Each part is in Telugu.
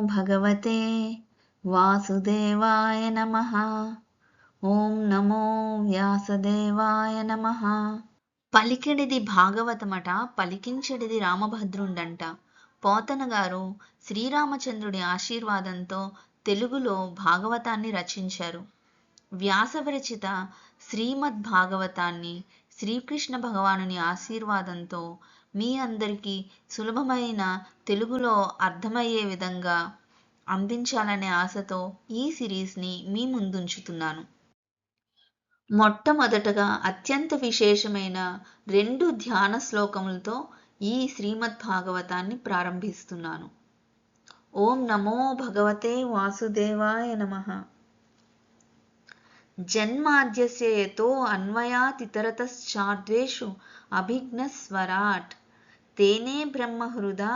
భగవతే వాసుదేవాయ నమ. ఓం నమో వ్యాసదేవాయ నమ. పలికెడిది భాగవతమట పలికించెడిది రామభద్రుండంట. పోతనగారు శ్రీరామచంద్రుడి ఆశీర్వాదంతో తెలుగులో భాగవతాన్ని రచించారు. వ్యాసవిరచిత శ్రీమద్ భాగవతాన్ని శ్రీకృష్ణ భగవానుని ఆశీర్వాదంతో మీ అందరికీ సులభమైన తెలుగులో అర్థమయ్యే విధంగా అందించాలనే ఆశతో ఈ సిరీస్ని మీ ముందుంచుతున్నాను. మొట్టమొదటగా అత్యంత విశేషమైన రెండు ధ్యాన శ్లోకములతో ఈ శ్రీమద్ భాగవతాన్ని ప్రారంభిస్తున్నాను. ఓం నమో భగవతే వాసుదేవాయ నమ. జన్మాద్యస్య యతో అన్వయాతితరతశ్చాద్వేషు అభిఘ్నస్వరాట్. తేనే బ్రహ్మహృదా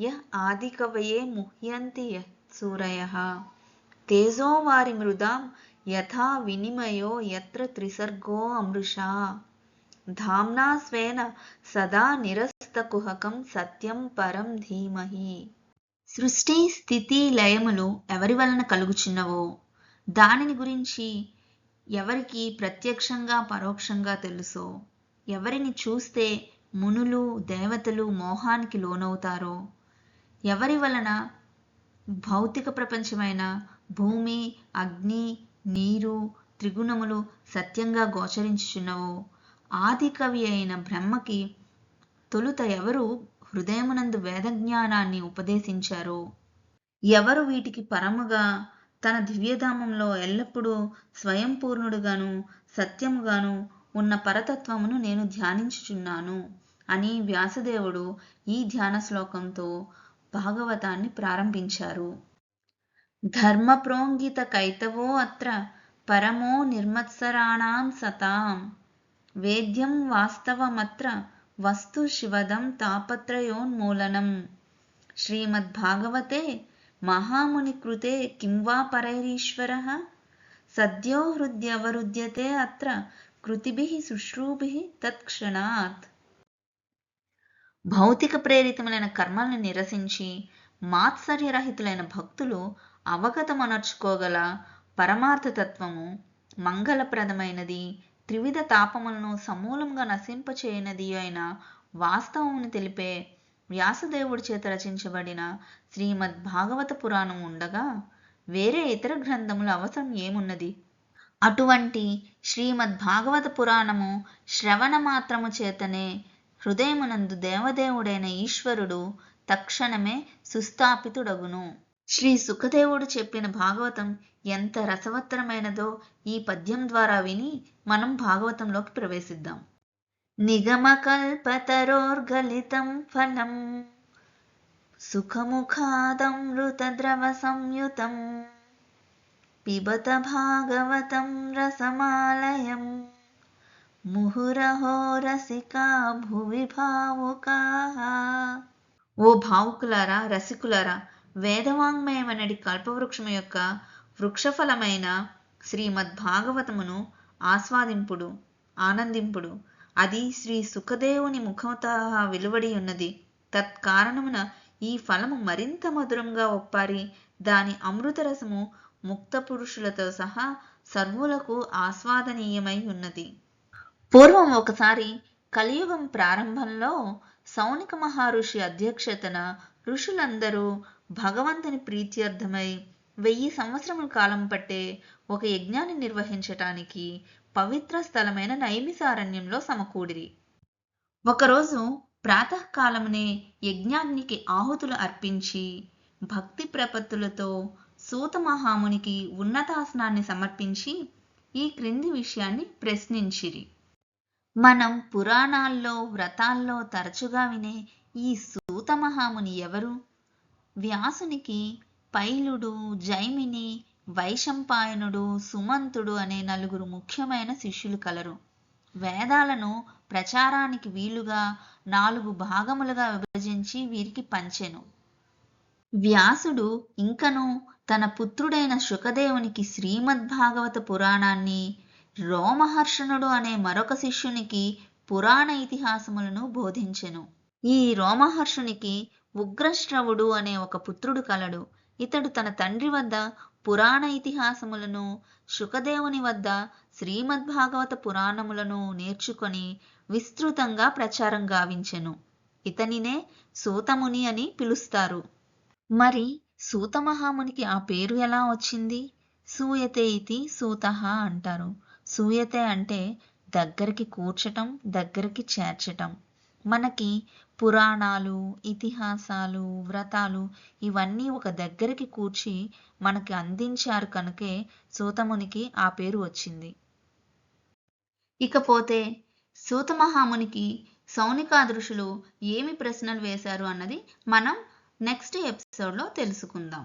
య ఆదికవయే ముహ్యంతి యః సూరయ తేజో వారి మృదాం యథా వినిమయో యత్ర త్రిసర్గో అమృషా ధామ్నా స్వేన సదా నిరస్తకుహకం సత్యం పరం ధీమహి సృష్టి స్థితి లయములు ఎవరి వలన కలుగుచున్నవో? దానిని గురించి ఎవరికి ప్రత్యక్షంగా పరోక్షంగా తెలుసో? ఎవరిని చూస్తే మునులు దేవతలు మోహానికి లోనవుతారో? ఎవరి వలన? భౌతిక ప్రపంచమైన భూమి అగ్ని నీరు త్రిగుణములు సత్యంగా గోచరించుచున్నవో? ఆది కవి అయిన బ్రహ్మకి తొలుత ఎవరు హృదయమునందు వేదజ్ఞానాన్ని ఉపదేశించారో? ఎవరు వీటికి పరముగా తన దివ్యధామంలో ఎల్లప్పుడూ స్వయంపూర్ణుడుగాను సత్యముగాను ఉన్న పరతత్వమును నేను ధ్యానించుచున్నాను? అని వ్యాసదేవుడు ఈ ధ్యాన శ్లోకంతో భాగవతాన్ని ప్రారంభించారు. ధర్మప్రోంగిత కైతవో అత్ర పరమో నిర్మత్సరాణాం సతాం. వేద్యం వాస్తవమత్ర వస్తు శివదం తాపత్రయోన్మూలనం. శ్రీమద్భాగవతే మహాముని కృతే కిం వా పరైరీశ్వర? సద్యో హృద్యవరుద్యతే అత్ర కృతిభిః శుశ్రూభిః తత్క్షణాత్. భౌతిక ప్రేరితములైన కర్మలను నిరసించి మాత్సర్యరహితులైన భక్తులు అవగతమనర్చుకోగల పరమార్థతత్వము మంగళప్రదమైనది త్రివిధ తాపములను సమూలంగా నశింపచేయనది అయిన వాస్తవమును తెలిపే వ్యాసదేవుడి చేత రచించబడిన శ్రీమద్ భాగవత పురాణం ఉండగా వేరే ఇతర గ్రంథముల అవసరం ఏమున్నది? అటువంటి శ్రీమద్ భాగవత పురాణము శ్రవణ మాత్రము చేతనే హృదయమునందు దేవదేవుడైన ఈశ్వరుడు తక్షణమే సుస్థాపితుడగును. శ్రీ సుఖదేవుడు చెప్పిన భాగవతం ఎంత రసవత్తరమైనదో ఈ పద్యం ద్వారా విని మనం భాగవతంలోకి ప్రవేశిద్దాం. నిగమకల్పతరోర్గలితం ఫలం సుఖముఖాదమృతద్రవ సంయుతం పిబత భాగవతం రసమాలయం. ముహురహో రసికా భువి భావుకా. ఓ భావుకులారా రసికులారా వేదవాంగ్మయమనడి కల్పవృక్షము యొక్క వృక్షఫలమైన శ్రీమద్ భాగవతమును ఆస్వాదింపుడు ఆనందింపుడు. అది శ్రీ సుఖదేవుని ముఖత వెలువడి ఉన్నది. తత్కారణమున ఈ ఫలము మరింత మధురంగా ఒప్పారి దాని అమృతరసము ముక్త పురుషులతో సహా సర్వులకు ఆస్వాదనీయమై ఉన్నది. పూర్వం ఒకసారి కలియుగం ప్రారంభంలో సౌనిక మహర్షి అధ్యక్షతన ఋషులందరూ భగవంతుని ప్రీత్యర్థమై వెయ్యి సంవత్సరముల కాలం పట్టే ఒక యజ్ఞాన్ని నిర్వహించటానికి పవిత్ర స్థలమైన నైమిసారణ్యంలో సమకూడిరి. ఒకరోజు ప్రాతకాలమునే యజ్ఞాగ్నికి ఆహుతులు అర్పించి భక్తి ప్రపత్తులతో సూత మహామునికి ఉన్నతాసనాన్ని సమర్పించి ఈ క్రింది విషయాన్ని ప్రశ్నించిరి. మనం పురాణాల్లో వ్రతాల్లో తరచుగా వినే ఈ సూత మహాముని ఎవరు? వ్యాసునికి పైలుడు జైమిని వైశంపాయనుడు సుమంతుడు అనే నలుగురు ముఖ్యమైన శిష్యులు కలరు. వేదాలను ప్రచారానికి వీలుగా నాలుగు భాగములుగా విభజించి వీరికి పంచెను. వ్యాసుడు ఇంకను తన పుత్రుడైన శుకదేవునికి శ్రీమద్భాగవత పురాణాన్ని రోమహర్షణుడు అనే మరొక శిష్యునికి పురాణ ఇతిహాసములను బోధించెను. ఈ రోమహర్షునికి ఉగ్రశ్రవుడు అనే ఒక పుత్రుడు కలడు. ఇతడు తన తండ్రి వద్ద పురాణ ఇతిహాసములను శుకదేవుని వద్ద శ్రీమద్భాగవత పురాణములను నేర్చుకొని విస్తృతంగా ప్రచారం గావించెను. ఇతనినే సూతముని అని పిలుస్తారు. మరి సూతమహామునికి ఆ పేరు ఎలా వచ్చింది? సూయతే ఇతి సూత అంటారు. సూయతే అంటే దగ్గరికి కూర్చటం దగ్గరికి చేర్చటం. మనకి పురాణాలు ఇతిహాసాలు వ్రతాలు ఇవన్నీ ఒక దగ్గరికి కూర్చి మనకి అందించారు కనుకే సూతమునికి ఆ పేరు వచ్చింది. ఇకపోతే సూతమహామునికి సౌనికాదృశులు ఏమి ప్రశ్నలు వేశారు అన్నది మనం నెక్స్ట్ ఎపిసోడ్లో తెలుసుకుందాం.